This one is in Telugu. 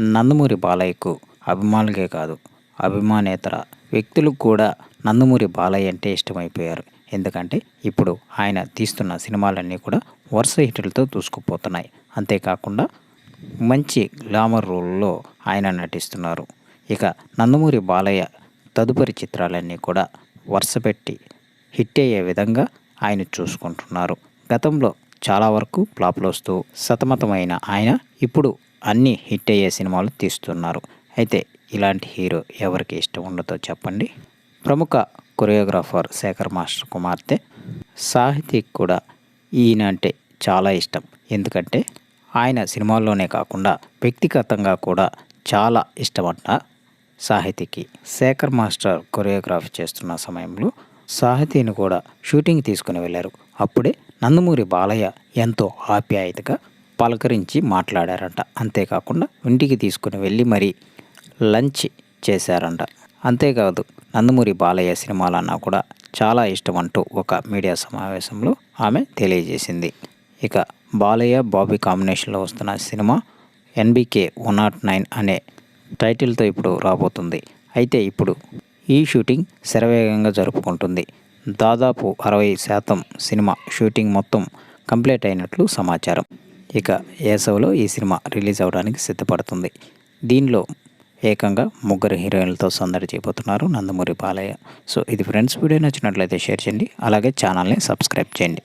నందమూరి బాలయ్యకు అభిమానులకే కాదు అభిమానేతర వ్యక్తులు కూడా నందమూరి బాలయ్య అంటే ఇష్టమైపోయారు. ఎందుకంటే ఇప్పుడు ఆయన తీస్తున్న సినిమాలన్నీ కూడా వరుస హిట్లతో దూసుకుపోతున్నాయి. అంతేకాకుండా మంచి గ్లామర్ రోల్లో ఆయన నటిస్తున్నారు. ఇక నందమూరి బాలయ్య తదుపరి చిత్రాలన్నీ కూడా వరుసపెట్టి హిట్ అయ్యే విధంగా ఆయన చూసుకుంటున్నారు. గతంలో చాలా వరకు ఫ్లాప్లు వస్తూ సతమతమైన ఆయన ఇప్పుడు అన్ని హిట్ అయ్యే సినిమాలు తీస్తున్నారు. అయితే ఇలాంటి హీరో ఎవరికి ఇష్టం ఉండదో చెప్పండి. ప్రముఖ కొరియోగ్రాఫర్ శేఖర్ మాస్టర్ కుమార్తె సాహితీకి కూడా ఈయన అంటే చాలా ఇష్టం. ఎందుకంటే ఆయన సినిమాల్లోనే కాకుండా వ్యక్తిగతంగా కూడా చాలా ఇష్టమంట సాహితీకి. శేఖర్ మాస్టర్ కొరియోగ్రఫీ చేస్తున్న సమయంలో సాహితీని కూడా షూటింగ్ తీసుకుని వెళ్ళారు. అప్పుడే నందమూరి బాలయ్య ఎంతో ఆప్యాయతగా పలకరించి మాట్లాడారంట. అంతేకాకుండా ఇంటికి తీసుకుని వెళ్ళి మరి లంచ్ చేశారంట. అంతేకాదు నందమూరి బాలయ్య సినిమాలన్నా కూడా చాలా ఇష్టం అంటూ ఒక మీడియా సమావేశంలో ఆమె తెలియజేసింది. ఇక బాలయ్య బాబీ కాంబినేషన్లో వస్తున్న cinema NBK one not nine అనే టైటిల్తో ఇప్పుడు రాబోతుంది. అయితే ఇప్పుడు ఈ షూటింగ్ శరవేగంగా జరుపుకుంటుంది. దాదాపు అరవై శాతం సినిమా షూటింగ్ మొత్తం కంప్లీట్ అయినట్లు సమాచారం. ఇక ఏసవలో ఈ సినిమా రిలీజ్ అవ్వడానికి సిద్ధపడుతుంది. దీనిలో ఏకంగా ముగ్గురు హీరోయిన్లతో సందడి చేయబోతున్నారు నందమూరి బాలయ్య. సో ఇది ఫ్రెండ్స్ వీడియో నచ్చినట్లయితే షేర్ చేయండి. అలాగే ఛానల్ని సబ్స్క్రైబ్ చేయండి.